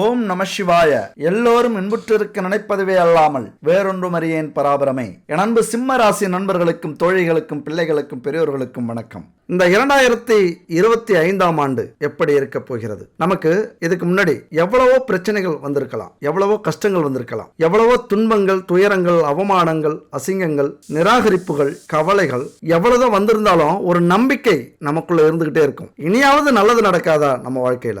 ஓம் நம சிவாய. எல்லோரும் இன்புற்றிருக்க நினைப்பதுவே அல்லாமல் வேறொன்றும் அறியேன் பராபரமே. என் அன்பு சிம்ம ராசி நண்பர்களுக்கும் தோழிகளுக்கும் பிள்ளைகளுக்கும் பெரியோர்களுக்கும் வணக்கம். இந்த இரண்டாயிரத்தி இருபத்தி ஐந்தாம் ஆண்டு எப்படி இருக்க போகிறது? நமக்கு இதுக்கு முன்னாடி எவ்வளவோ பிரச்சனைகள் வந்திருக்கலாம். எவ்வளவோ கஷ்டங்கள் வந்திருக்கலாம். எவ்வளவோ துன்பங்கள் துயரங்கள் அவமானங்கள் அசிங்கங்கள் நிராகரிப்புகள் கவலைகள் எவ்வளவுதான் வந்திருந்தாலும் ஒரு நம்பிக்கை நமக்குள்ள இருந்துகிட்டே இருக்கும். இனியாவது நல்லது நடக்காதா நம்ம வாழ்க்கையில?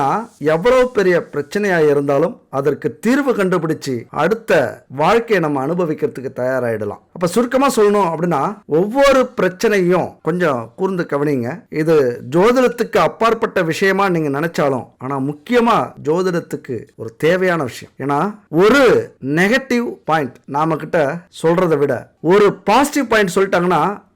எவ்வளவு பெரிய பிரச்சனையா இருந்தாலும் அதற்கு தீர்வு கண்டுபிடிச்சு அடுத்த வாழ்க்கையை நம்ம அனுபவிக்கிறதுக்கு தயாராகிடலாம் அப்ப சுருக்கமா சொல்லணும் அப்படின்னா ஒவ்வொரு பிரச்சனையும் கொஞ்சம் கூர்ந்து கவனிங்க. இது ஜோதிடத்துக்கு அப்பாற்பட்ட விஷயமா நீங்க நினைச்சாலும் ஆனா முக்கியமா ஜோதிடத்துக்கு ஒரு தேவையான விஷயம். ஏன்னா ஒரு நெகட்டிவ் பாயிண்ட் நாம கிட்ட சொல்றதை விட ஒரு பாசிட்டிவ் பாயிண்ட் சொல்லிட்டாங்கன்னா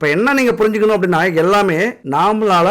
அப்போ என்ன நீங்கள் புரிஞ்சுக்கணும் அப்படின்னா எல்லாமே நாமளால்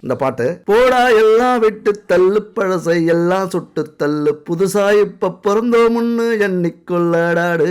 இந்த பாட்டு. போடா எல்லாம் விட்டு தள்ளு பழசை எல்லாம் சுட்டு தள்ளு. புதுசா இப்ப பிறந்தோம்னு எண்ணிக்கொள்ளடாடு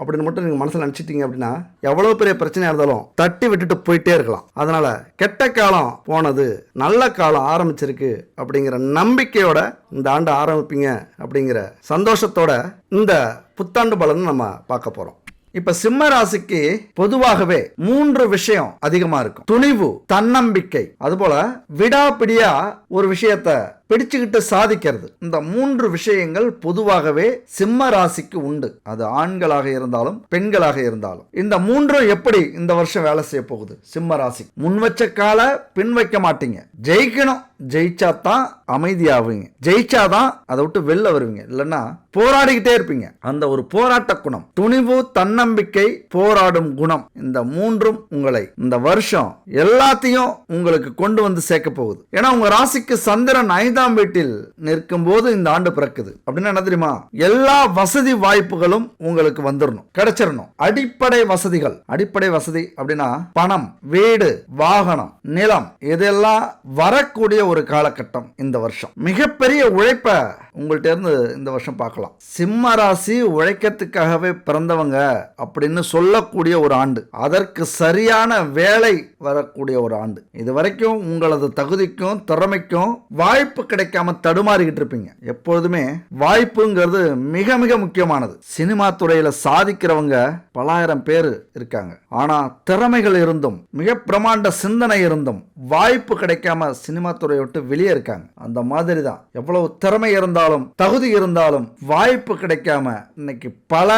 அப்படின்னு மட்டும் நீங்கள் மனசில் நினச்சிட்டீங்க அப்படின்னா எவ்வளோ பெரிய பிரச்சனையாக இருந்தாலும் தட்டி விட்டுட்டு போயிட்டே இருக்கலாம். அதனால் கெட்ட காலம் போனது நல்ல காலம் ஆரம்பிச்சிருக்கு அப்படிங்கிற நம்பிக்கையோட இந்த ஆண்டு ஆரம்பிப்பீங்க அப்படிங்கிற சந்தோஷத்தோட இந்த புத்தாண்டு பலன் நம்ம பார்க்க போகிறோம் இப்ப சிம்ம ராசிக்கு பொதுவாகவே மூன்று விஷயம் அதிகமா இருக்கும். துணிவு தன்னம்பிக்கை. அதுபோல விடாப்பிடியா ஒரு விஷயத்த பிடிச்சுக்கிட்டு சாதிக்கிறது. இந்த மூன்று விஷயங்கள் பொதுவாகவே சிம்ம ராசிக்கு உண்டு. அது ஆண்களாக இருந்தாலும் பெண்களாக இருந்தாலும். இந்த மூன்றும் எப்படி இந்த வருஷம் வேலை செய்ய போகுது? சிம்ம ராசி. முன் வச்ச கால பின் வைக்க மாட்டீங்க. ஜெயிக்கணும். ஜெயிச்சா தான் அமைதியாவீங்க. ஜெயிச்சாதான் அதை விட்டு வெளில வருவீங்க. இல்லைன்னா போராடிக்கிட்டே இருப்பீங்க. அந்த ஒரு போராட்ட குணம். துணிவு தன்னம்பிக்கை போராடும் குணம். இந்த மூன்றும் உங்களை இந்த வருஷம் எல்லாத்தையும் உங்களுக்கு கொண்டு வந்து சேர்க்க போகுது. ஏன்னா உங்க ராசிக்கு சந்திரன் ஐந்து ஐந்தாம் வீட்டில் நிற்கும் போது இந்த ஆண்டு பிறக்குது. அப்படின்னா என்ன தெரியுமா? எல்லா வசதி வாய்ப்புகளும் உங்களுக்கு வந்துடணும் கிடைச்சிடணும் அடிப்படை வசதிகள். அடிப்படை வசதி அப்படின்னா பணம் வீடு வாகனம் நிலம் இதெல்லாம் வரக்கூடிய ஒரு காலகட்டம் இந்த வருஷம். மிகப்பெரிய உழைப்ப உங்கள்கிட்ட இருந்து இந்த வருஷம் பார்க்கலாம். சிம்ம ராசி உழைக்கிறதுக்காகவே பிறந்தவங்க அப்படின்னு சொல்லக்கூடிய ஒரு ஆண்டு. அதற்கு சரியான வேலை வரக்கூடிய ஒரு ஆண்டு. இது வரைக்கும் உங்களது தகுதிக்கும் திறமைக்கும் வாய்ப்பு கிடைக்காம தடுமாறிக்கிட்டு இருப்பீங்க. எப்பொழுதுமே வாய்ப்புங்கிறது மிக மிக முக்கியமானது. சினிமா துறையில சாதிக்கிறவங்க பலாயிரம் பேர் இருக்காங்க. ஆனா திறமைகள் இருந்தும் மிக பிரமாண்ட சிந்தனை இருந்தும் வாய்ப்பு கிடைக்காம சினிமா துறையை விட்டு வெளியே இருக்காங்க. அந்த மாதிரி தான் எவ்வளவு திறமை இருந்தாலும் தகுதி இருந்தாலும் வாய்ப்பு கிடைக்காம இன்னைக்கு பல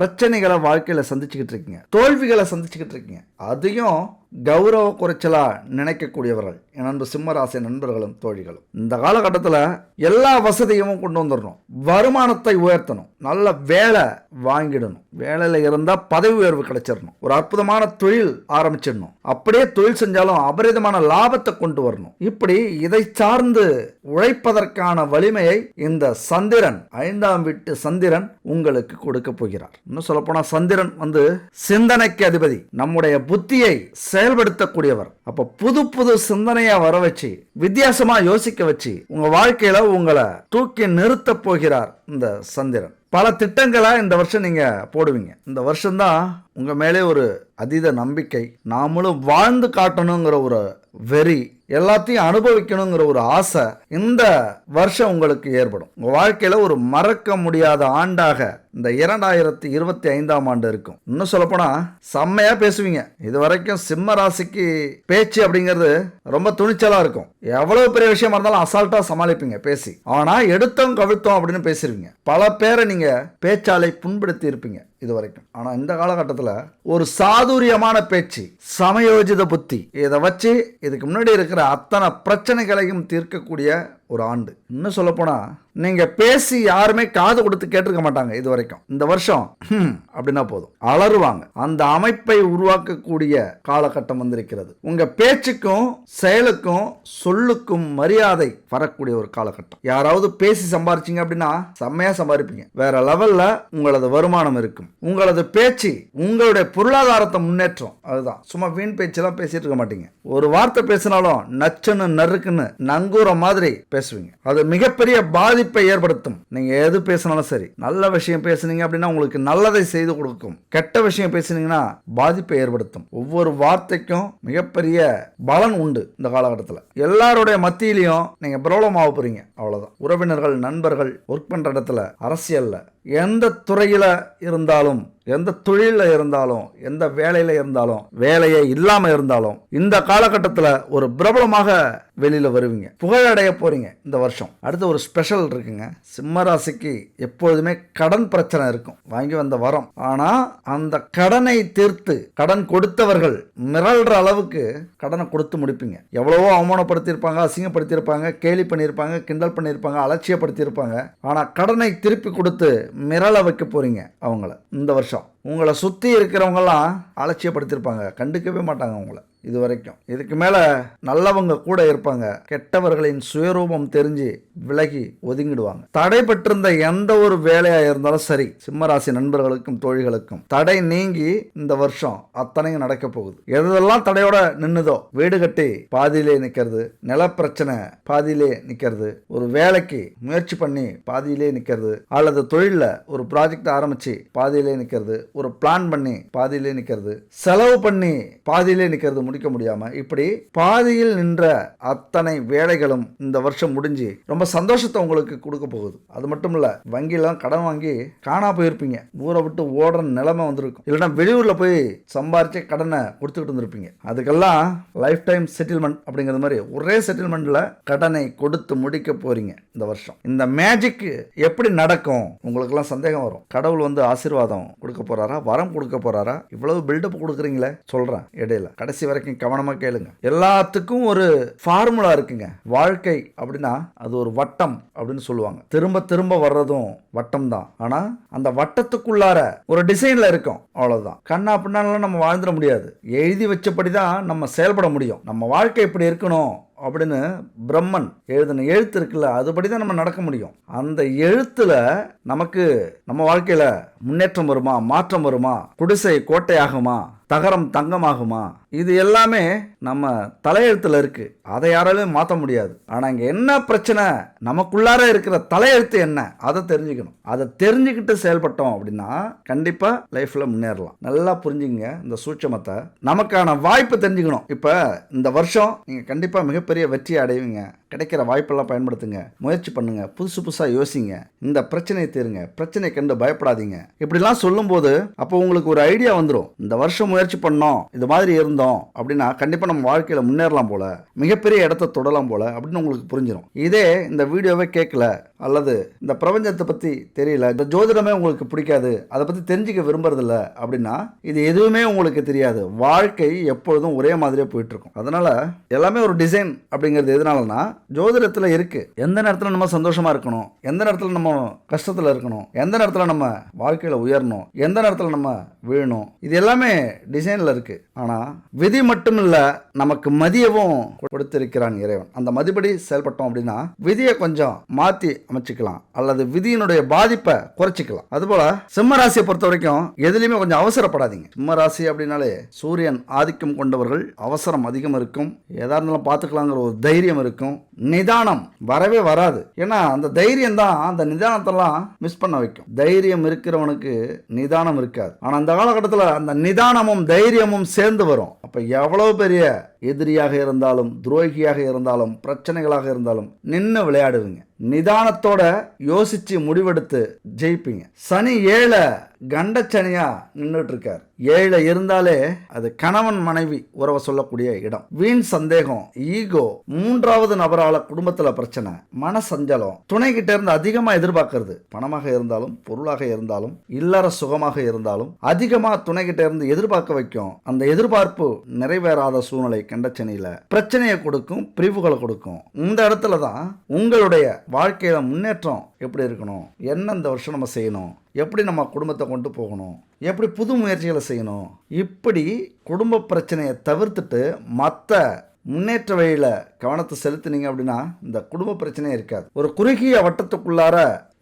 பிரச்சனைகளை வாழ்க்கையில சந்திச்சுக்கிட்டு இருக்கீங்க. தோல்விகளை சந்திச்சுக்கிட்டு இருக்கீங்க. அதையும் கௌரவ குறைச்சலாக நினைக்கக்கூடியவர்கள் என் அன்பு சிம்மராசி நண்பர்களும் தோழிகளும். இந்த காலகட்டத்தில் எல்லா வசதியும் கொண்டு வந்துடணும் வருமானத்தை உயர்த்தணும். நல்ல வேலை வாங்கிடணும். வேலையில் இருந்தால் பதவி உயர்வு கிடைச்சிடணும். ஒரு அற்புதமான தொழில் ஆரம்பிச்சிடணும். அப்படியே தொழில் செஞ்சாலும் அபரிதமான லாபத்தை கொண்டு வரணும். இப்படி இதை சார்ந்து உழைப்பதற்கான வலிமையை இந்த சந்திரன் ஐந்தாம் வீட்டு சந்திரன் உங்களுக்கு கொடுக்க போகிறார். இன்னும் சொல்லப்போனால் சந்திரன் வந்து சிந்தனைக்கு அதிபதி. நம்முடைய புத்தியை செயல்படுத்தக்கூடியவர். அப்ப புது புது சிந்தனையா வர வச்சு வித்தியாசமா யோசிக்க வச்சு உங்க வாழ்க்கையில உங்களை தூக்கி நிறுத்த போகிறார் இந்த சந்திரன். பல திட்டங்களை இந்த வருஷம் நீங்க போடுவீங்க. இந்த வருஷம்தான் உங்க மேலே ஒரு அதீத நம்பிக்கை நாமளும் வாழ்ந்து காட்டணுங்கிற ஒரு வெறி எல்லாத்தையும் அனுபவிக்கணுங்கிற ஒரு ஆசை இந்த வருஷம் உங்களுக்கு ஏற்படும். உங்க வாழ்க்கையில ஒரு மறக்க முடியாத ஆண்டாக இந்த இரண்டாயிரத்தி இருபத்தி ஐந்தாம் ஆண்டு இருக்கும். இன்னும் சொல்லப்போனா செம்மையா பேசுவீங்க. இது வரைக்கும் சிம்ம ராசிக்கு பேச்சு அப்படிங்கிறது ரொம்ப துணிச்சலா இருக்கும். எவ்வளவு பெரிய விஷயமா இருந்தாலும் அசால்ட்டா சமாளிப்பீங்க பேசி. ஆனா எடுத்தோம் கவிழ்த்தோம் அப்படின்னு பேசிருவீங்க. பல பேரை நீங்க பேச்சாலை புண்படுத்தி இருப்பீங்க. இது வரைக்கும் ஆனால் இந்த காலகட்டத்தில் ஒரு சாதுரியமான பேச்சு சமயோஜித புத்தி இதை வச்சு இதுக்கு முன்னாடி இருக்கிற அத்தனை பிரச்சனைகளையும் தீர்க்கக்கூடிய ஒரு ஆண்டு. இன்னும் சொல்ல போனா நீங்க பேசி யாருமே காது கொடுத்து கேட்டிருக்க மாட்டாங்க இது வரைக்கும் இந்த வருஷம் அப்படின்னா போதும். அலறுவாங்க. அந்த அமைப்பை உருவாக்கக்கூடிய காலகட்டம் வந்திருக்கிறது. உங்க பேச்சுக்கும் செயலுக்கும் சொல்லுக்கும் மரியாதை வரக்கூடிய ஒரு காலகட்டம். யாராவது பேசி சம்பாரிச்சீங்க அப்படின்னா செம்மையா சம்பாதிப்பீங்க வேற லெவல்ல உங்களது வருமானம் இருக்கும். உங்களது பேச்சு உங்களுடைய பொருளாதாரத்தை முன்னேற்றம். அதுதான். சும்மா வீண் பேச்செல்லாம் பேசிட்டு இருக்க மாட்டீங்க. ஒரு வார்த்தை பேசினாலும் நச்சுன்னு நறுக்குன்னு நங்கூர மாதிரி பேசுவீங்க. அது மிகப்பெரிய பாதிப்பை ஏற்படுத்தும். நீங்க எது பேசினாலும் சரி. நல்ல விஷயம் பேசுனீங்க அப்படின்னா உங்களுக்கு நல்லதை செய்து கொடுக்கும். கெட்ட விஷயம் பேசுனீங்கன்னா பாதிப்பை ஏற்படுத்தும். ஒவ்வொரு வார்த்தைக்கும் மிகப்பெரிய பலன் உண்டு இந்த காலகட்டத்தில். எல்லாருடைய மத்தியிலையும் நீங்க ஆக போறீங்க. அவ்வளவுதான். உறவினர்கள் நண்பர்கள் ஒர்க் பண்ற இடத்துல அரசியல்ல எந்த துறையில இருந்தாலும் எந்த தொழிலில் இருந்தாலும் எந்த வேலையில் இருந்தாலும் வேலையே இல்லாமல் இருந்தாலும் இந்த காலகட்டத்தில் ஒரு பிரபலமாக வெளியில் வருவீங்க. புகழடைய போகிறீங்க இந்த வருஷம். அடுத்து ஒரு ஸ்பெஷல் இருக்குங்க. சிம்மராசிக்கு எப்பொழுதுமே கடன் பிரச்சனை இருக்கும். வாங்கி வந்த வரம். ஆனால் அந்த கடனை தீர்த்து கடன் கொடுத்தவர்கள் மிரள்ற அளவுக்கு கடனை கொடுத்து முடிப்பீங்க. எவ்வளவோ அவமானப்படுத்தியிருப்பாங்க அசிங்கப்படுத்தியிருப்பாங்க கேலி பண்ணியிருப்பாங்க கிண்டல் பண்ணியிருப்பாங்க அலட்சியப்படுத்தியிருப்பாங்க. ஆனால் கடனை திருப்பி கொடுத்து மிரள வைக்க போகிறீங்க அவங்கள. இந்த வருஷம். comercial. உங்களை சுற்றி இருக்கிறவங்கெல்லாம் அலட்சியப்படுத்தியிருப்பாங்க கண்டுக்கவே மாட்டாங்க உங்களை இது வரைக்கும் இதுக்கு மேலே நல்லவங்க கூட இருப்பாங்க. கெட்டவர்களின் சுயரூபம் தெரிஞ்சு விலகி ஒதுங்கிடுவாங்க. தடைபட்டிருந்த எந்த ஒரு வேலையாக இருந்தாலும் சரி சிம்மராசி நண்பர்களுக்கும் தோழிகளுக்கும் தடை நீங்கி இந்த வருஷம் அத்தனையும் நடக்க போகுது. எதெல்லாம் தடையோட நின்றுதோ வீடு கட்டி பாதியிலே நிற்கிறது நிலப்பிரச்சனை பாதியிலே நிற்கிறது ஒரு வேலைக்கு முயற்சி பண்ணி பாதியிலே நிற்கிறது அல்லது தொழிலில் ஒரு ப்ராஜெக்ட் ஆரம்பித்து பாதியிலே நிற்கிறது ஒரு பிளான் பண்ணி பாதியிலே நிற்கிறது செலவு பண்ணி பாதியிலே நிற்கிறது முடிக்க முடியாமல் இப்படி பாதியில் நின்ற அத்தனை வேலைகளும் இந்த வருஷம் முடிஞ்சு ரொம்ப சந்தோஷத்தை உங்களுக்கு கொடுக்க போகுது. அது மட்டும் இல்லை வங்கியெல்லாம் கடன் வாங்கி காணா போயிருப்பீங்க. ஊரை விட்டு ஓடுற நிலைமை வந்திருக்கும். இல்லைன்னா வெளியூரில் போய் சம்பாரிச்சு கடனை கொடுத்துக்கிட்டு இருந்திருப்பீங்க அதுக்கெல்லாம் லைஃப் டைம் செட்டில்மெண்ட் அப்படிங்கிற மாதிரி ஒரே செட்டில்மெண்ட்டில் கடனை கொடுத்து முடிக்க போகிறீங்க இந்த வருஷம். இந்த மேஜிக் எப்படி நடக்கும்? உங்களுக்கெல்லாம் சந்தேகம் வரும். கடவுள் வந்து ஆசீர்வாதம் கொடுக்க போறாரா? வரம் கொடுக்க போறாரா? இவ்வளவு பில்டப் கொடுக்குறீங்களே? சொல்கிறேன் இடையில. கடைசி வரைக்கும் கவனமா கேளுங்க. எல்லாத்துக்கும் ஒரு ஃபார்முலா இருக்குங்க. வாழ்க்கை அப்படின்னா அது ஒரு வட்டம் அப்படின்னு சொல்லுவாங்க. திரும்ப திரும்ப வர்றதும் வட்டம் தான். ஆனா அந்த வட்டத்துக்குள்ளார ஒரு டிசைன்ல இருக்கும். அவ்வளவுதான். கண்ணா பின்னாலாம் நம்ம வாழ்ந்துட முடியாது. எழுதி வச்சபடி தான் நம்ம செயல்பட முடியும். நம்ம வாழ்க்கை இப்படி இருக்கணும்? அப்படின்னு பிரம்மன் எழுதின எழுத்து இருக்குல்ல அதுபடி தான் நம்ம நடக்க முடியும். அந்த எழுத்துல நமக்கு நம்ம வாழ்க்கையில முன்னேற்றம் வருமா மாற்றம் வருமா குடிசை கோட்டையாகுமா தகரம் தங்கமாகுமா இது எல்லாமே நம்ம தலையெழுத்துல இருக்கு. அதை யாராலையும் மாற்ற முடியாது. ஆனா இங்க என்ன பிரச்சனை? நமக்குள்ளார இருக்கிற தலையெழுத்து என்ன? அதை தெரிஞ்சுக்கணும். அதை தெரிஞ்சுக்கிட்டு செயல்பட்டோம் அப்படின்னா கண்டிப்பா லைஃப்ல முன்னேறலாம். நல்லா புரிஞ்சுங்க இந்த சூட்சமத்தை. நமக்கான வாய்ப்பு தெரிஞ்சுக்கணும். இப்ப இந்த வருஷம் நீங்க கண்டிப்பா மிகப்பெரிய வெற்றி அடைவீங்க. கிடைக்கிற வாய்ப்பெல்லாம் பயன்படுத்துங்க. முயற்சி பண்ணுங்க. புதுசு புதுசா யோசிங்க. இந்த பிரச்சனையை தீருங்க. பிரச்சனை கண்டு பயப்படாதீங்க. இப்படிலாம் சொல்லும்போது அப்போ உங்களுக்கு ஒரு ஐடியா வந்துடும் இந்த வருஷம் முயற்சி பண்ணோம். இது மாதிரி இருந்தோம். அப்படின்னா கண்டிப்பாக நம்ம வாழ்க்கையில் முன்னேறலாம் போல மிகப்பெரிய இடத்த தொடலாம் போல அப்படின்னு உங்களுக்கு புரிஞ்சிடும் இதே இந்த வீடியோவே கேட்கல அல்லது இந்த பிரபஞ்சத்தை பற்றி தெரியல. இந்த ஜோதிடமே உங்களுக்கு பிடிக்காது. அதை பற்றி தெரிஞ்சுக்க விரும்புறதில்ல அப்படின்னா இது எதுவுமே உங்களுக்கு தெரியாது. வாழ்க்கை எப்பொழுதும் ஒரே மாதிரியே போயிட்டுருக்கும். அதனால் எல்லாமே ஒரு டிசைன் அப்படிங்கிறது எதனாலனா ஜோதிடத்தில் இருக்குது எந்த நேரத்தில் நம்ம சந்தோஷமாக இருக்கணும்? எந்த நேரத்தில் நம்ம கஷ்டத்தில் இருக்கணும்? எந்த நேரத்தில் நம்ம வாழ்க்கையில் உயரணும்? எந்த நேரத்தில் நம்ம வீழணும்? இது எல்லாமே டிசைனில் இருக்குது ஆனால் விதி மட்டும் இல்லை நமக்கு மதியவும் கொடுத்திருக்கிறான் இறைவன். அந்த மதிப்படி செயல்பட்டோம் அப்படின்னா விதியை கொஞ்சம் மாற்றி அமைச்சிக்கலாம். அல்லது விதியினுடைய பாதிப்பை குறைச்சிக்கலாம். அதுபோல சிம்ம ராசியை பொறுத்த வரைக்கும் எதுலையுமே கொஞ்சம் அவசரப்படாதீங்க. சிம்ம ராசி அப்படின்னாலே சூரியன் ஆதிக்கம் கொண்டவர்கள் அவசரம் அதிகம் இருக்கும். எதா இருந்தாலும் பார்த்துக்கலாங்கிற ஒரு தைரியம் இருக்கும். நிதானம் வரவே வராது. ஏன்னா அந்த தைரியம் தான் அந்த நிதானத்தெல்லாம் மிஸ் பண்ண வைக்கும். தைரியம் இருக்கிறவனுக்கு நிதானம் இருக்காது. ஆனால் அந்த காலகட்டத்தில் அந்த நிதானமும் தைரியமும் சேர்ந்து வரும். அப்போ எவ்வளவு பெரிய எதிரியாக இருந்தாலும் துரோகியாக இருந்தாலும் பிரச்சனைகளாக இருந்தாலும் நின்று விளையாடுவீங்க. நிதானத்தோட யோசிச்சு முடிவெடுத்து ஜெயிப்பீங்க. சனி ஏழை கண்டச்சனியா நின்றுட்டு இருக்கார் ஏழை இருந்தாலே அது கணவன் மனைவி உறவை சொல்லக்கூடிய இடம். வீண் சந்தேகம் ஈகோ மூன்றாவது நபரால குடும்பத்துல பிரச்சனை மன சஞ்சலம் துணை கிட்ட இருந்து அதிகமா எதிர்பார்க்கறது. பணமாக இருந்தாலும் பொருளாக இருந்தாலும் இல்லற சுகமாக இருந்தாலும் அதிகமா துணை கிட்ட இருந்து எதிர்பார்க்க வைக்கும். அந்த எதிர்பார்ப்பு நிறைவேறாத சூழ்நிலை கண்டச்சனியில பிரச்சனையை கொடுக்கும் பிரிவுகளை கொடுக்கும். இந்த இடத்துல தான் உங்களுடைய வாழ்க்கையில முன்னேற்றம் எப்படி இருக்கணும்? என்ன இந்த வருஷம் நம்ம செய்யணும்? எப்படி நம்ம குடும்பத்தை கொண்டு போகணும்? எப்படி புது முயற்சிகளை செய்யணும்? இப்படி குடும்ப பிரச்சனையை தவிர்த்துட்டு மற்ற முன்னேற்ற வழியில் கவனத்தை செலுத்துனீங்க அப்படின்னா இந்த குடும்ப பிரச்சனையே இருக்காது. ஒரு குறுகிய வட்டத்துக்குள்ளார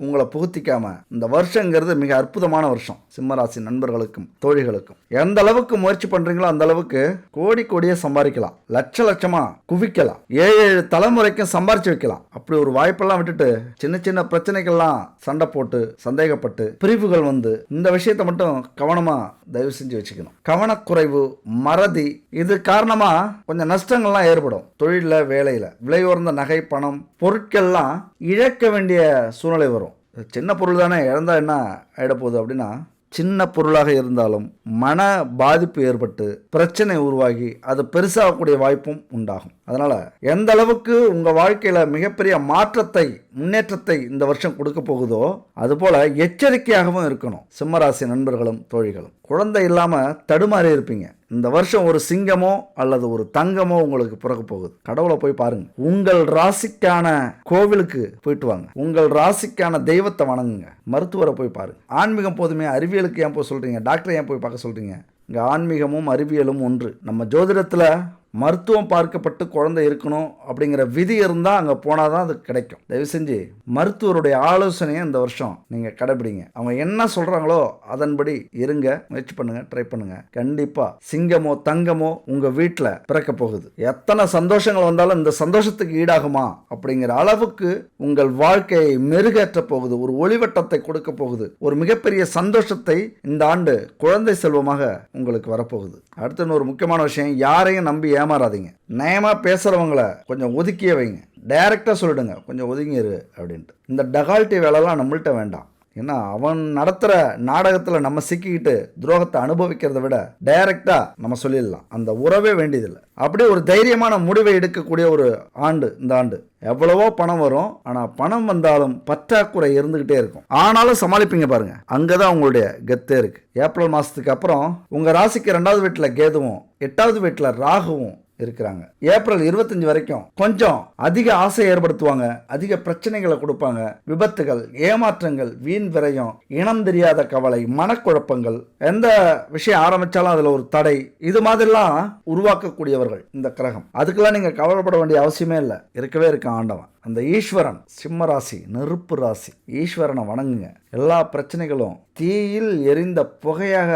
உங்களை புகுத்திக்காம இந்த வருஷங்கிறது மிக அற்புதமான வருஷம். சிம்மராசி நண்பர்களுக்கும் தோழிகளுக்கும். எந்த அளவுக்கு முயற்சி பண்றீங்களோ அந்த அளவுக்கு கோடி கோடியே சம்பாதிக்கலாம். லட்ச லட்சமா குவிக்கலாம். ஏழு ஏழு தலைமுறைக்கும் சம்பாரிச்சு வைக்கலாம். அப்படி ஒரு வாய்ப்பெல்லாம் விட்டுட்டு சின்ன சின்ன பிரச்சனைகள்லாம் சண்டை போட்டு சந்தேகப்பட்டு பிரிவுகள் வந்து இந்த விஷயத்தை மட்டும் கவனமா தயவு செஞ்சு வச்சுக்கணும். கவனக்குறைவு மறதி இது காரணமா கொஞ்சம் நஷ்டங்கள்லாம் ஏற்படும். தொழிலில் வேலையில் விலை உயர்ந்த நகை பணம் பொருட்கள்லாம் இழக்க வேண்டிய சூழ்நிலை வரும். சின்ன பொருள் தானே இழந்தால் என்ன ஆகிடப்போகுது அப்படின்னா சின்ன பொருளாக இருந்தாலும் மன பாதிப்பு ஏற்பட்டு பிரச்சனை உருவாகி அது பெருசாகக்கூடிய வாய்ப்பும் உண்டாகும். அதனால் எந்த அளவுக்கு உங்கள் வாழ்க்கையில் மிகப்பெரிய மாற்றத்தை முன்னேற்றத்தை இந்த வருஷம் கொடுக்க போகுதோ அதுபோல் எச்சரிக்கையாகவும் இருக்கணும். சிம்மராசி நண்பர்களும் தோழிகளும். குழந்தை இல்லாமல் தடுமாறி இருப்பீங்க. இந்த வருஷம் ஒரு சிங்கமோ அல்லது ஒரு தங்கமோ உங்களுக்கு பிறக்க போகுது. கடவுளை போய் பாருங்க. உங்கள் ராசிக்கான கோவிலுக்கு போயிட்டு வாங்க. உங்கள் ராசிக்கான தெய்வத்தை வணங்குங்க. மருத்துவரை போய் பாருங்க. ஆன்மீகம் போதுமே அறிவியலுக்கு ஏன் போய் சொல்றீங்க? டாக்டரை ஏன் போய் பார்க்க சொல்றீங்க? இங்கே ஆன்மீகமும் அறிவியலும் ஒன்று. நம்ம ஜோதிடத்தில் மருத்துவம் பார்க்கப்பட்டு குழந்தை இருக்கணும் அப்படிங்கிற விதி இருந்தால் அங்கே போனால் தான் அது கிடைக்கும். தயவு செஞ்சு மருத்துவருடைய ஆலோசனையை இந்த வருஷம் நீங்கள் கடைபிடிங்க. அவங்க என்ன சொல்கிறாங்களோ அதன்படி இருங்க. முயற்சி பண்ணுங்கள் ட்ரை பண்ணுங்கள் கண்டிப்பாக சிங்கமோ தங்கமோ உங்கள் வீட்டில் பிறக்க போகுது. எத்தனை சந்தோஷங்கள் வந்தாலும் இந்த சந்தோஷத்துக்கு ஈடாகுமா அப்படிங்கிற அளவுக்கு உங்கள் வாழ்க்கையை மெருகேற்ற போகுது. ஒரு ஒளிவட்டத்தை கொடுக்க போகுது. ஒரு மிகப்பெரிய சந்தோஷத்தை இந்த ஆண்டு குழந்தை செல்வமாக உங்களுக்கு வரப்போகுது. அடுத்து இன்னொரு முக்கியமான விஷயம் யாரையும் நம்பி ஏமாறாதீங்க. நயமாக பேசுகிறவங்கள கொஞ்சம் ஒதுக்கியே வைங்க. டைரக்டா சொல்லிடுங்க. கொஞ்சம் ஒதுங்கிடு அப்படின்ட்டு. இந்த டகால்ட்டி வேலைலாம் நம்மள்கிட்ட வேண்டாம். ஏன்னா அவன் நடத்துகிற நாடகத்தில் நம்ம சிக்கிக்கிட்டு துரோகத்தை அனுபவிக்கிறத விட டைரக்டாக நம்ம சொல்லிடலாம். அந்த உறவே வேண்டியதில்லை. அப்படியே ஒரு தைரியமான முடிவை எடுக்கக்கூடிய ஒரு ஆண்டு இந்த ஆண்டு. எவ்வளவோ பணம் வரும். ஆனால் பணம் வந்தாலும் பற்றாக்குறை இருந்துகிட்டே இருக்கும். ஆனாலும் சமாளிப்பீங்க பாருங்க. அங்கே தான் உங்களுடைய கெத்தே இருக்கு. ஏப்ரல் மாதத்துக்கு அப்புறம் உங்கள் ராசிக்கு ரெண்டாவது வீட்டில் கேதுவும் எட்டாவது வீட்டில் ராகுவும் இருக்கிறாங்க. ஏப்ரல் இருபத்தஞ்சு வரைக்கும் கொஞ்சம் அதிக ஆசை ஏற்படுத்துவாங்க. அதிக பிரச்சனைகளை கொடுப்பாங்க. விபத்துகள் ஏமாற்றங்கள் வீண் விரயம் இனம் தெரியாத கவலை மனக்குழப்பங்கள் எந்த விஷயம் ஆரம்பிச்சாலும் அதுல ஒரு தடை இது மாதிரிலாம் உருவாக்கக்கூடியவர்கள் இந்த கிரகம். அதுக்கெல்லாம் நீங்க கவலைப்பட வேண்டிய அவசியமே இல்லை. இருக்கவே இருக்க ஆண்டவன். அந்த ஈஸ்வரன் சிம்ம ராசி நெருப்பு ராசி ஈஸ்வரனை வணங்குங்க. எல்லா பிரச்சனைகளும் தீயில் எரிந்த புகையாக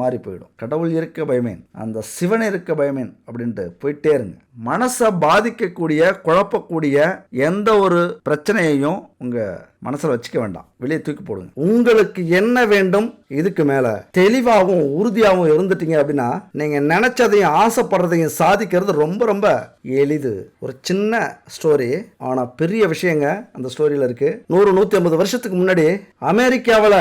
மாறி போயிடும் கடவுள் இருக்க பயமேன் அந்த சிவன் இருக்க பயமேன் அப்படின்ட்டு போயிட்டே இருங்க. மனசை பாதிக்கக்கூடிய குழப்பக்கூடிய எந்த ஒரு பிரச்சனையையும் உங்கள் மனசில் வச்சுக்க வேண்டாம். வெளியே தூக்கி போடுங்க. உங்களுக்கு என்ன வேண்டும்? இதுக்கு மேலே. தெளிவாகவும் உறுதியாகவும் இருந்துட்டீங்க அப்படின்னா நீங்கள் நினச்சதையும் ஆசைப்படுறதையும் சாதிக்கிறது ரொம்ப ரொம்ப எளிது. ஒரு சின்ன ஸ்டோரி ஆனால் பெரிய விஷயங்க அந்த ஸ்டோரியில் இருக்குது நூறு நூற்றி ஐம்பது வருஷத்துக்கு முன்னாடி அமெரிக்காவில்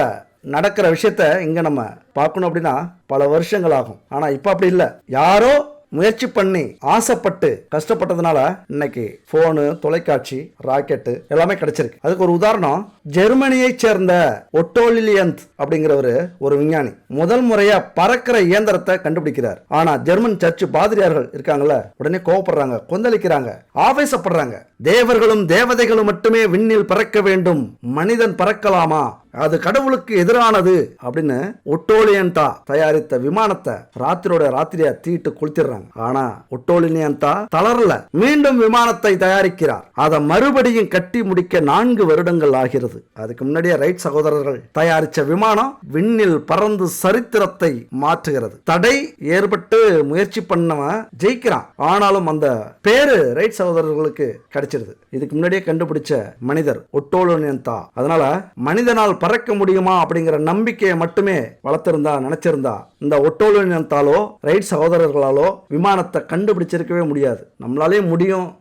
நடக்கிற விஷயத்த இங்கே நம்ம பார்க்கணும் அப்படின்னா பல வருஷங்கள் ஆகும். ஆனால் இப்போ அப்படி இல்லை. யாரோ முயற்சி பண்ணி ஆசைப்பட்டு கஷ்டப்பட்டதுனால இன்னைக்கு போனு தொலைக்காட்சி ராக்கெட்டு எல்லாமே கிடைச்சிருக்கு. அதுக்கு ஒரு உதாரணம் ஜெர்மனியைச் சேர்ந்த ஒட்டோலிலியந்த் அப்படிங்கிறவர் ஒரு விஞ்ஞானி. முதல் முறையா பறக்கிற இயந்திரத்தை கண்டுபிடிக்கிறார். ஆனா ஜெர்மன் சர்ச் பாதிரியார்கள் இருக்காங்கல்ல உடனே கோவப்படுறாங்க கொந்தளிக்கிறாங்க ஆவேசப்படுறாங்க. தேவர்களும் தேவதைகளும் மட்டுமே விண்ணில் பறக்க வேண்டும். மனிதன் பறக்கலாமா? அது கடவுளுக்கு எதிரானது அப்படின்னு ஒட்டோலியன்டா தயாரித்த விமானத்தை ராத்திரியோட ராத்திரியா தீட்டு கொளுத்திடுறாங்க. ஆனா ஒட்டோலினியன்டா தளரல. மீண்டும் விமானத்தை தயாரிக்கிறார். அதை மறுபடியும் கட்டி முடிக்க நான்கு வருடங்கள் ஆகிறது. அதுக்கு முன்னாடியே ரைட் சகோதரர்கள் தயாரிச்ச விமானம் விண்ணில் பறந்து சரித்திரத்தை மாற்றுகிறது. தடை ஏற்பட்டு முயற்சி பண்ணவன் ஜெயிக்கிறான். ஆனாலும் அந்த பேரு ரைட் சகோதரர்களுக்கு கிடைச்சிருது. இதுக்கு முன்னாடியே கண்டுபிடிச்ச மனிதர் ஒட்டோலோனியன்தா அதனால மனிதனால் பறக்க முடியுமா அப்படிங்கிற நம்பிக்கையை மட்டுமே வளர்த்திருந்தா நினைச்சிருந்தா இந்த ஒட்டோலினத்தாலோ ரைட் சகோதரர்களாலோ விமானத்தை கண்டுபிடிச்சிருக்கவே முடியாது. நம்மளாலே முடியும்.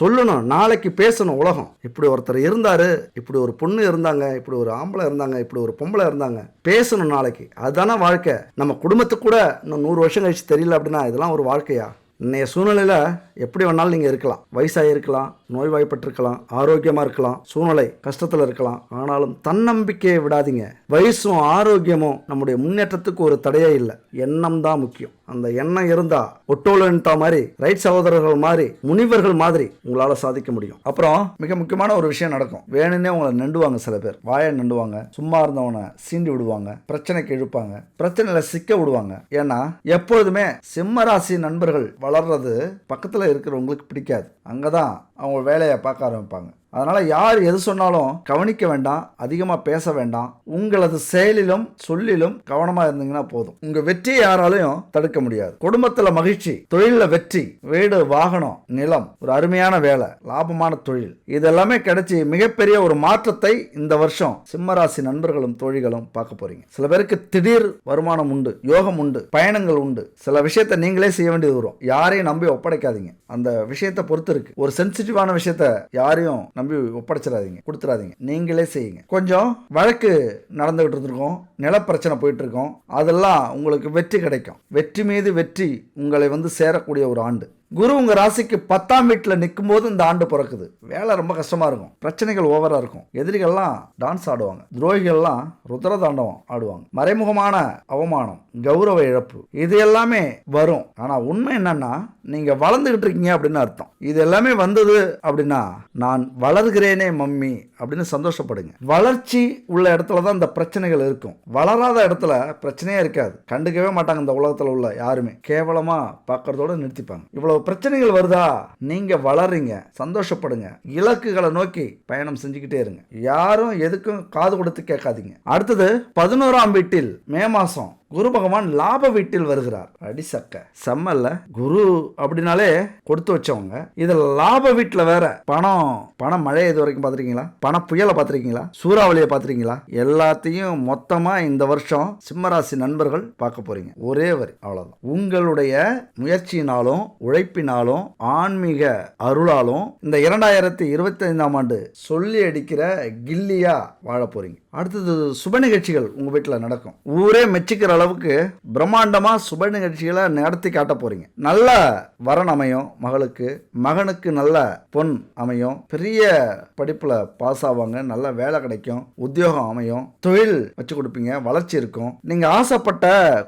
சொல்லணும் நாளைக்கு பேசணும் உலகம். இப்படி ஒருத்தர் இருந்தார் இப்படி ஒரு பொண்ணு இருந்தாங்க இப்படி ஒரு ஆம்பளை இருந்தாங்க இப்படி ஒரு பொம்பளை இருந்தாங்க. பேசணும் நாளைக்கு. அதுதானே வாழ்க்கை. நம்ம குடும்பத்துக்கு கூட இன்னும் நூறு வருஷம் கழிச்சு தெரியல அப்படின்னா இதெல்லாம் ஒரு வாழ்க்கையா? இன்னைய சூழ்நிலையில் எப்படி வேணாலும் நீங்கள் இருக்கலாம். வயசாக இருக்கலாம் நோய்வாய்ப்பட்டிருக்கலாம் ஆரோக்கியமாக இருக்கலாம் சூழ்நிலை கஷ்டத்தில் இருக்கலாம். ஆனாலும் தன்னம்பிக்கையை விடாதீங்க. வயசும் ஆரோக்கியமும் நம்முடைய முன்னேற்றத்துக்கு ஒரு தடையே இல்லை. எண்ணம் தான் முக்கியம். அந்த எண்ணம் இருந்தா ஒட்டோலன்டா மாதிரி ரைட் சகோதரர்கள் மாதிரி முனிவர்கள் மாதிரி உங்களால சாதிக்க முடியும். அப்புறம் மிக முக்கியமான ஒரு விஷயம் நடக்கும். வேணும்னே உங்களை நண்டுவாங்க சில பேர். வாயை நண்டுவாங்க. சும்மா இருந்தவனை சீண்டி விடுவாங்க. பிரச்சனைக்கு இழுப்பாங்க. பிரச்சனையில சிக்க விடுவாங்க. ஏன்னா எப்பொழுதுமே சிம்மராசி நண்பர்கள் வளர்றது பக்கத்துல இருக்கிறவங்களுக்கு பிடிக்காது. அங்கதான் அவங்க வேலையை பார்க்க ஆரம்பிப்பாங்க. அதனால் யார் எது சொன்னாலும் கவனிக்க வேண்டாம் அதிகமாக பேச வேண்டாம். உங்களது செயலிலும் சொல்லிலும் கவனமாக இருந்தீங்கன்னா போதும். உங்கள் வெற்றியை யாராலையும் தடுக்க முடியாது. குடும்பத்தில் மகிழ்ச்சி தொழிலில் வெற்றி வீடு வாகனம் நிலம் ஒரு அருமையான வேலை லாபமான தொழில் இதெல்லாமே கிடைச்சி மிகப்பெரிய ஒரு மாற்றத்தை இந்த வருஷம் சிம்மராசி நண்பர்களும் தோழிகளும் பார்க்க போறீங்க. சில பேருக்கு திடீர் வருமானம் உண்டு யோகம் உண்டு பயணங்கள் உண்டு. சில விஷயத்தை நீங்களே செய்ய வேண்டியது வரும். யாரையும் நம்பி ஒப்படைக்காதீங்க. அந்த விஷயத்தை பொறுத்து இருக்கு. ஒரு சென்சிட்டிவான விஷயத்த யாரையும் நம்பி ஒப்படைச்சிடாதீங்க கொடுத்துடாதீங்க. நீங்களே செய்யுங்க. கொஞ்சம் வழக்கு நடந்துகிட்டு இருந்திருக்கோம் நிலப்பிரச்சனை போயிட்டு இருக்கோம் அதெல்லாம் உங்களுக்கு வெற்றி கிடைக்கும். வெற்றி மீது வெற்றி உங்களை வந்து சேரக்கூடிய ஒரு ஆண்டு. குரு உங்க ராசிக்கு பத்தாம் வீட்டில் நிற்கும் போது இந்த ஆண்டு பிறக்குது. வேலை ரொம்ப கஷ்டமா இருக்கும். பிரச்சனைகள் ஓவரா இருக்கும். எதிரிகள்லாம் டான்ஸ் ஆடுவாங்க. துரோகிகள்லாம் ருத்ர தாண்டவம் ஆடுவாங்க. மறைமுகமான அவமானம் கௌரவ இழப்பு இது எல்லாமே வரும். ஆனா உண்மை என்னன்னா நீங்க வளர்ந்துகிட்டு இருக்கீங்க அப்படின்னு அர்த்தம். இது எல்லாமே வந்தது அப்படின்னா நான் வளர்கிறேனே மம்மி அப்படின்னு சந்தோஷப்படுங்க. வளர்ச்சி உள்ள இடத்துல தான் இந்த பிரச்சனைகள் இருக்கும். வளராத இடத்துல பிரச்சனையே இருக்காது. கண்டுக்கவே மாட்டாங்க இந்த உலகத்துல உள்ள யாருமே. கேவலமா பார்க்கறதோட நிறுத்திப்பாங்க. இவ்வளவு பிரச்சனைகள் வருதா? நீங்க வளர்றீங்க சந்தோஷப்படுங்க. இலக்குகளை நோக்கி பயணம் செஞ்சுக்கிட்டே இருங்க. யாரும் எதுக்கும் காது கொடுத்து கேட்காதீங்க. அடுத்தது பதினோராம் வீட்டில் மே மாசம். குரு பகவான் லாப வீட்டில் வருகிறார். அடிசக்க செம்மல்ல. குரு அப்படின்னாலே கொடுத்து வச்சவங்க. இதுல லாப வீட்டில் வேற பணம் பணம் மழை இது வரைக்கும் பார்த்துருக்கீங்களா? பண புயலை பார்த்துருக்கீங்களா? சூறாவளியை பார்த்துருக்கீங்களா? எல்லாத்தையும் மொத்தமா இந்த வருஷம் சிம்மராசி நண்பர்கள் பார்க்க போறீங்க. ஒரே வரி அவ்வளவுதான். உங்களுடைய முயற்சியினாலும் உழைப்பினாலும் ஆன்மீக அருளாலும் இந்த இரண்டாயிரத்தி இருபத்தி ஐந்தாம் ஆண்டு சொல்லி அடிக்கிற கில்லியா வாழ போறீங்க. அடுத்தது சுப நிகழ்ச்சிகள் உங்க வீட்டில் நடக்கும். ஊரே மெச்சிக்கிற அளவுக்கு பிரம்மாண்டமா சுப நிகழ்ச்சிகளை நடத்தி காட்ட போறீங்க. நல்ல வரன் அமையும் மகளுக்கு மகனுக்கு நல்ல பொன் அமையும் பெரிய படிப்புல பாஸ் ஆவாங்க நல்ல வேலை கிடைக்கும் உத்தியோகம் அமையும் தொழில் வச்சு கொடுப்பீங்க வளர்ச்சி இருக்கும். நீங்க ஆசைப்பட்ட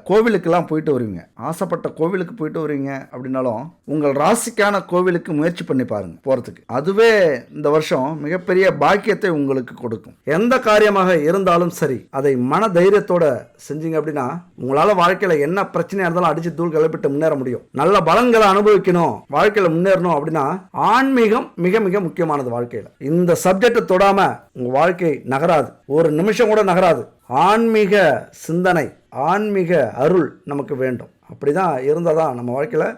கோவிலுக்கெல்லாம் போயிட்டு வருவீங்க. ஆசைப்பட்ட கோவிலுக்கு போயிட்டு வருவீங்க அப்படின்னாலும் உங்கள் ராசிக்கான கோவிலுக்கு முயற்சி பண்ணி பாருங்க போறதுக்கு. அதுவே இந்த வருஷம் மிகப்பெரிய பாக்கியத்தை உங்களுக்கு கொடுக்கும். எந்த காரியமாக இருந்தாலும் சரி அதை மன தைரியத்தோட செஞ்சீங்க அப்படின்னா உங்களால வாழ்க்கையில என்ன பிரச்சனையா இருந்தாலும் அடிச்சு தூள் கிளப்பிட்டு முன்னேற முடியும். நல்ல பலன்களை அனுபவிக்கணும். வாழ்க்கையில முன்னேறணும் அப்படின்னா ஆன்மீகம் மிக மிக முக்கியமானது வாழ்க்கையில. இந்த சப்ஜெக்டை தொடாம உங்க வாழ்க்கை நகராது. ஒரு நிமிஷம் கூட நகராது. ஆன்மீக சிந்தனை ஆன்மீக அருள் நமக்கு வேண்டும். அப்படிதான் இருந்தால் தான் நம்ம வாழ்க்கையில்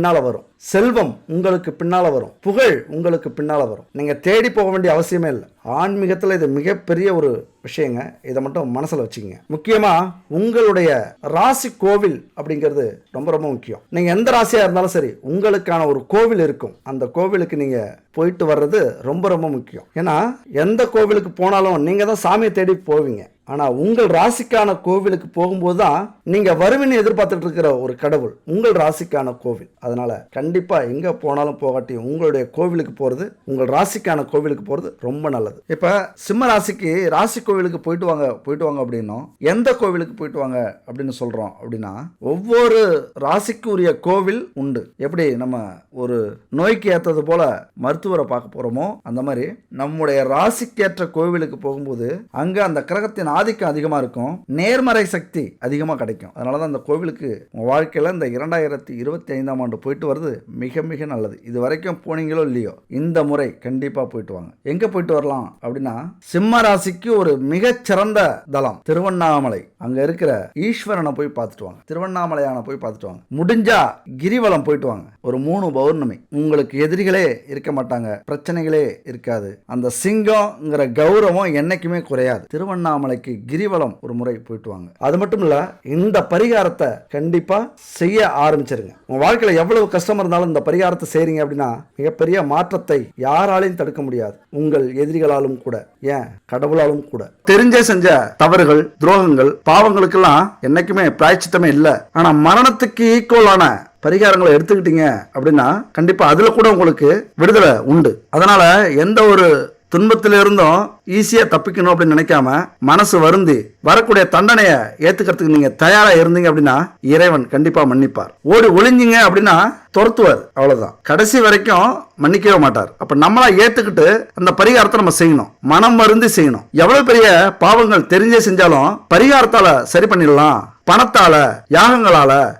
பின்னால் வரும். செல்வம் உங்களுக்கு பின்னால் வரும். புகழ் உங்களுக்கு பின்னால் வரும். நீங்கள் தேடி போக வேண்டிய அவசியமே இல்லை. ஆன்மீகத்தில் இது மிகப்பெரிய ஒரு விஷயங்க. இதை மட்டும் மனசில் வச்சுக்கோங்க. முக்கியமாக உங்களுடைய ராசி கோவில் அப்படிங்கிறது ரொம்ப ரொம்ப முக்கியம். நீங்கள் எந்த ராசியாக இருந்தாலும் சரி உங்களுக்கான ஒரு கோவில் இருக்கும். அந்த கோவிலுக்கு நீங்கள் போயிட்டு வர்றது ரொம்ப ரொம்ப முக்கியம். ஏன்னா எந்த கோவிலுக்கு போனாலும் நீங்கள் தான் சாமியை தேடி போவீங்க. ஆனால் உங்கள் ராசிக்கான கோவிலுக்கு போகும்போது தான் நீங்கள் வருவின்னு எதிர்பார்த்துட்டு இருக்கிற ஒரு கடவுள் உங்கள் ராசிக்கான கோவில். அதனால் கண்டிப்பாக எங்கே போனாலும் போகாட்டி உங்களுடைய கோவிலுக்கு போகிறது உங்கள் ராசிக்கான கோவிலுக்கு போகிறது ரொம்ப நல்லது. இப்போ சிம்ம ராசிக்கு ராசி கோவிலுக்கு போயிட்டு வாங்க போயிட்டு வாங்க அப்படின்னும் எந்த கோவிலுக்கு போயிட்டு வாங்க அப்படின்னு சொல்கிறோம் அப்படின்னா ஒவ்வொரு ராசிக்குரிய கோவில் உண்டு. எப்படி நம்ம ஒரு நோய்க்கு ஏற்றது போல மருத்துவரை பார்க்க போகிறோமோ அந்த மாதிரி நம்முடைய ராசிக்கேற்ற கோவிலுக்கு போகும்போது அங்கே அந்த கிரகத்தின் ஆதிக்கம் அதிகமாக இருக்கும். நேர்மறை சக்தி அதிகமாக கிடைக்கும். அதனால தான் அந்த கோவிலுக்கு உங்கள் வாழ்க்கையில் இந்த இரண்டாயிரத்தி இருபத்தி ஐந்தாம் ஆண்டு போயிட்டு வர்றது மிக மிக நல்லது. இது வரைக்கும் போனீங்களோ இல்லையோ இந்த முறை கண்டிப்பாக போயிட்டு வாங்க. எங்கே போயிட்டு வரலாம் அப்படின்னா சிம்ம ராசிக்கு ஒரு மிகச்சிறந்த தலம் திருவண்ணாமலை. அங்கே இருக்கிற ஈஸ்வரனை போய் பார்த்துட்டு வாங்க. திருவண்ணாமலையான போய் பார்த்துட்டு வாங்க. முடிஞ்சா கிரிவலம் போயிட்டு வாங்க. ஒரு மூணு பௌர்ணமி. உங்களுக்கு எதிரிகளே இருக்க மாட்டாங்க. பிரச்சனைகளே இருக்காது. அந்த சிங்கம்ங்கிற கௌரவம் என்னைக்குமே குறையாது. திருவண்ணாமலைக்கு கிரிவலம் ஒரு முறை போயிட்டு வாங்க. அது மட்டும் இல்ல இந்த பரிகாரத்தை கண்டிப்பா செய்ய ஆரம்பிச்சிருங்க. உங்க வாழ்க்கையில எவ்வளவு கஷ்டம் இருந்தாலும் இந்த பரிகாரத்தை செய்றீங்க அப்படின்னா மிகப்பெரிய மாற்றத்தை யாராலையும் தடுக்க முடியாது. உங்கள் எதிரிகளாலும் கூட ஏன் கடவுளாலும் கூட. தெரிஞ்சே செஞ்ச தவறுகள் துரோகங்கள் பாவங்களுக்கெல்லாம் என்னைக்குமே பிராய்ச்சித்தமே இல்லை. ஆனா மரணத்துக்கு ஈக்குவலான பரிகாரங்களை எடுத்துக்கிட்டீங்க அப்படின்னா கண்டிப்பா அதுல கூட உங்களுக்கு விடுதலை உண்டு. அதனால எந்த ஒரு துன்பத்தில இருந்தும் ஈஸியா தப்பிக்கணும் அப்படின்னு நினைக்காம மனசு வருந்தி வரக்கூடிய தண்டனையை ஏத்துக்கிறதுக்கு நீங்க தயாரா இருந்தீங்க அப்படின்னா இறைவன் கண்டிப்பா மன்னிப்பார். ஓடி ஒளிஞ்சிங்க அப்படின்னா துரத்துவார். அவ்வளவுதான். கடைசி வரைக்கும் மன்னிக்கவே மாட்டார். அப்ப நம்மளா ஏத்துக்கிட்டு அந்த பரிகாரத்தை நம்ம செய்யணும். மனம் மருந்து செய்யணும். எவ்வளவு பெரிய பாவங்கள் தெரிஞ்சே செஞ்சாலும் பரிகாரத்தால சரி பண்ணிடலாம். பணத்தால யாகங்களால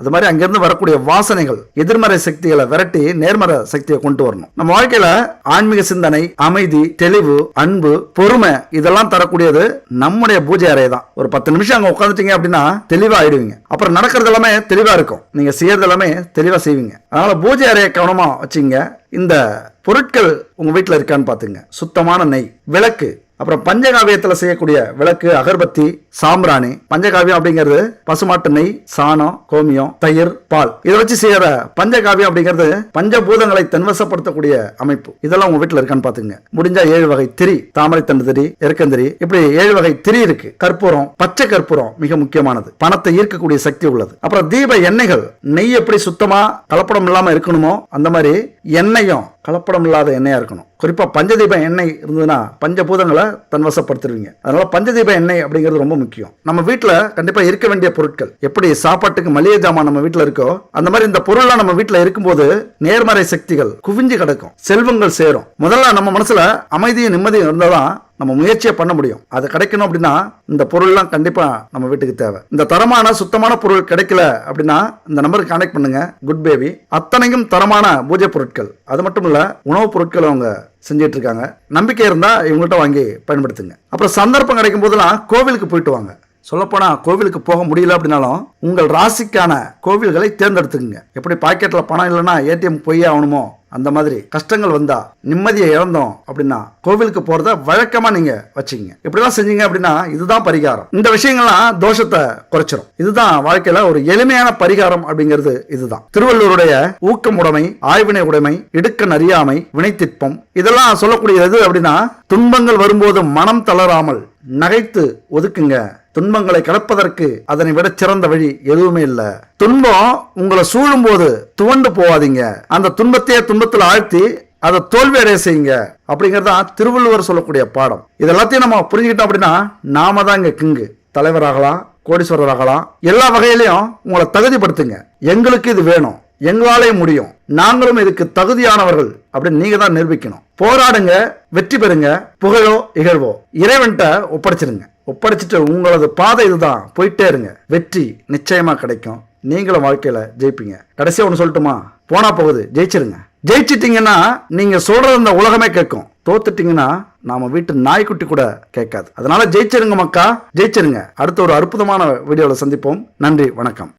அது மாதிரி அங்கிருந்து வரக்கூடிய வாசனைகள் எதிர்மறை சக்திகளை விரட்டி நேர்மறை சக்தியை கொண்டு வரணும். நம்ம வாழ்க்கையில ஆன்மீக சிந்தனை அமைதி தெளிவு அன்பு பொறுமை இதெல்லாம் தரக்கூடியது நம்முடைய பூஜை அறை தான் ஒரு பத்து நிமிஷம் அங்க உட்காந்துட்டீங்க அப்படின்னா தெளிவா ஆயிடுவீங்க. அப்புறம் நடக்கிறது எல்லாமே தெளிவா இருக்கும். நீங்க செய்யறது எல்லாமே தெளிவா செய்வீங்க. அதனால பூஜை அறையை கவனமா வச்சுங்க. இந்த பொருட்கள் உங்க வீட்டில் இருக்கான்னு பாத்துங்க சுத்தமான நெய் விளக்கு அப்புறம் பஞ்சகாவியத்தில் செய்யக்கூடிய விளக்கு அகர்பத்தி சாம்பிராணி பஞ்சகாவியம் அப்படிங்கிறது பசுமாட்டு நெய் சாணம் கோமியம் தயிர் பால். இதை வச்சு செய்யற பஞ்சகாவியம் அப்படிங்கிறது பஞ்சபூதங்களை தன்வசப்படுத்தக்கூடிய அமைப்பு. இதெல்லாம் உங்க வீட்டில் இருக்கான்னு பாத்துங்க முடிஞ்சா ஏழு வகை திரி தாமரை தண்டு திரி எருக்கந்திரி இப்படி ஏழு வகை திரி இருக்கு. கற்பூரம் பச்சை கற்பூரம் மிக முக்கியமானது. பணத்தை ஈர்க்கக்கூடிய சக்தி உள்ளது. அப்புறம் தீப எண்ணெய்கள். நெய் எப்படி சுத்தமா கலப்படம் இல்லாம இருக்கணுமோ அந்த மாதிரி எண்ணெயும் கலப்படம் இல்லாத எண்ணெயா இருக்கணும். குறிப்பா பஞ்சதீப எண்ணெய் இருந்ததுன்னா பஞ்சபூதங்களை தன்வசப்படுத்துருவீங்க அதனால பஞ்சதீப எண்ணெய் அப்படிங்கிறது ரொம்ப முக்கியம். முக்கியம். நம்ம வீட்டில் கண்டிப்பா இருக்க வேண்டிய பொருட்கள். எப்படி சாப்பாட்டுக்கு மளிகை ஜாமான் நம்ம வீட்டில் இருக்கோ அந்த மாதிரி இந்த பொருள்லாம் நம்ம வீட்டில் இருக்கும்போது நேர்மறை சக்திகள் குவிஞ்சு கிடக்கும். செல்வங்கள் சேரும். முதல்ல நம்ம மனசுல அமைதியும் நிம்மதியும் இருந்தாதான் நம்ம முயற்சியை பண்ண முடியும். அது கிடைக்கணும் அப்படின்னா இந்த பொருள்லாம் கண்டிப்பாக நம்ம வீட்டுக்கு தேவை. இந்த தரமான சுத்தமான பொருள் கிடைக்கல அப்படின்னா இந்த நம்பருக்கு கனெக்ட் பண்ணுங்க. குட் பேபி அத்தனையும் தரமான பூஜை பொருட்கள். அது மட்டும் இல்லை உணவுப் பொருட்கள் அவங்க செஞ்சிட்டு இருக்காங்க நம்பிக்கை இருந்தால் இவங்கள்ட்ட வாங்கி பயன்படுத்துங்க. அப்புறம் சந்தர்ப்பம் கிடைக்கும் போதெல்லாம் கோவிலுக்கு போயிட்டு வாங்க. சொல்லப்போனால் கோவிலுக்கு போக முடியல அப்படின்னாலும் உங்கள் ராசிக்கான கோவில்களை தேர்ந்தெடுத்துக்குங்க. எப்படி பாக்கெட்டில் பணம் இல்லைன்னா ஏடிஎம் போய் ஆகணுமோ அந்த மாதிரி கஷ்டங்கள் வந்தா நிம்மதியை இழந்தோம் அப்படின்னா கோவிலுக்கு போறத வழக்கமா நீங்க வச்சுங்க இப்படிலாம் செஞ்சீங்க அப்படின்னா இதுதான் பரிகாரம். இந்த விஷயங்கள்லாம் தோஷத்தை குறைச்சிரும். இதுதான் வாழ்க்கையில ஒரு எளிமையான பரிகாரம் அப்படிங்கிறது இதுதான். திருவள்ளுவருடைய ஊக்கம் உடைமை ஆய்வினை உடைமை இடுக்கன் அறியாமை வினைத்திற்பம் இதெல்லாம் சொல்லக்கூடியது அப்படின்னா துன்பங்கள் வரும்போது மனம் தளராமல் நகைத்து ஒதுக்குங்க. துன்பங்களை கடப்பதற்கு அதனை விட சிறந்த வழி எதுவுமே இல்லை. துன்பம் உங்களை சூழும் போது துவண்டு போவாதீங்க. அந்த துன்பத்தையே துன்பத்தில் ஆழ்த்தி அதை தோல்வி அடைய செய்யுங்க. அப்படிங்கிறது தான் திருவள்ளுவர் சொல்லக்கூடிய பாடம். இது எல்லாத்தையும் நம்ம புரிஞ்சுக்கிட்டோம் அப்படின்னா நாம தான் இங்க கிங்கு. தலைவராகலாம் கோடீஸ்வரராகலாம் எல்லா வகையிலையும் உங்களை தகுதிப்படுத்துங்க. எங்களுக்கு இது வேணும். எங்களாலே முடியும். நாங்களும் இதுக்கு தகுதியானவர்கள் அப்படின்னு நீங்க தான் நிரூபிக்கணும். போராடுங்க வெற்றி பெறுங்க புகழோ இகழ்வோ. இறைவன்கிட்ட ஒப்படைச்சிருங்க. ஒப்படைச்சிட்டு உங்களது பாதை இதுதான். போயிட்டே இருங்க. வெற்றி நிச்சயமா கிடைக்கும். நீங்களும் வாழ்க்கையில ஜெயிப்பீங்க. கடைசியா ஒன்று சொல்லட்டுமா? போனா போகுது. ஜெயிச்சிருங்க. ஜெயிச்சிட்டீங்கன்னா நீங்க சொல்றது இந்த உலகமே கேட்கும். தோத்துட்டீங்கன்னா நாம வீட்டு நாய்க்குட்டி கூட கேட்காது. அதனால ஜெயிச்சிருங்க மக்கா. ஜெயிச்சிருங்க. அடுத்த ஒரு அற்புதமான வீடியோவில் சந்திப்போம். நன்றி. வணக்கம்.